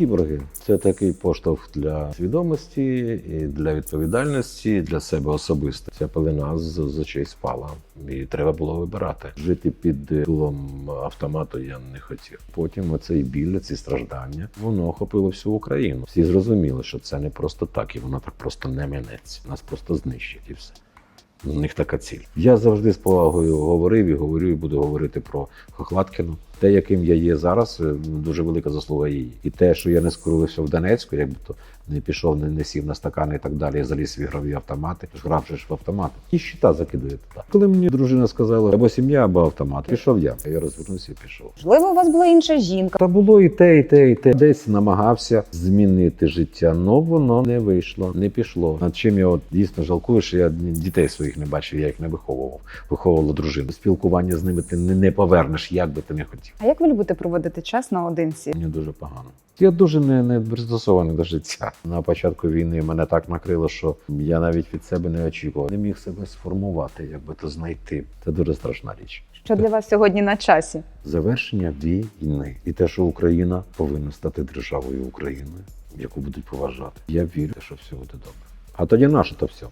Кіборги це такий поштовх для свідомості і для відповідальності для себе особисто. Ця пелена з, з очей спала, і треба було вибирати. Жити під дулом автомату я не хотів. Потім оцей біль, ці страждання, воно охопило всю Україну. Всі зрозуміли, що це не просто так, і воно так просто не минеться. Нас просто знищить і все. У них така ціль. Я завжди з повагою говорив і говорю, і буду говорити про Хохлаткіну. Те, яким я є зараз, е, дуже велика заслуга її. І те, що я не скорився в Донецьку, якби то не пішов, не, не сів на стакани і так далі, я заліз в ігрові автомати, ж грав же ж в автомати. І щита закидує туди. Коли мені дружина сказала або сім'я, або автомат, пішов я. Я розвернувся і пішов. Можливо, у вас була інша жінка. Та було і те, і те, і те. Десь намагався змінити життя, але воно не вийшло, не пішло. Над чим я от дійсно жалкую, що я дітей своїх не бачив, я їх не виховував. Виховувала дружину. Спілкування з ними ти не повернеш, як би ти не хотів. А як ви любите проводити час наодинці? Мені дуже погано. Я дуже не, не пристосований до життя. На початку війни мене так накрило, що я навіть від себе не очікував. Не міг себе сформувати, як би то знайти. Це дуже страшна річ. Що для вас сьогодні на часі? завершення війни і те, що Україна повинна стати державою Україною, яку будуть поважати. Я вірю, що все буде добре. А тоді наше то все.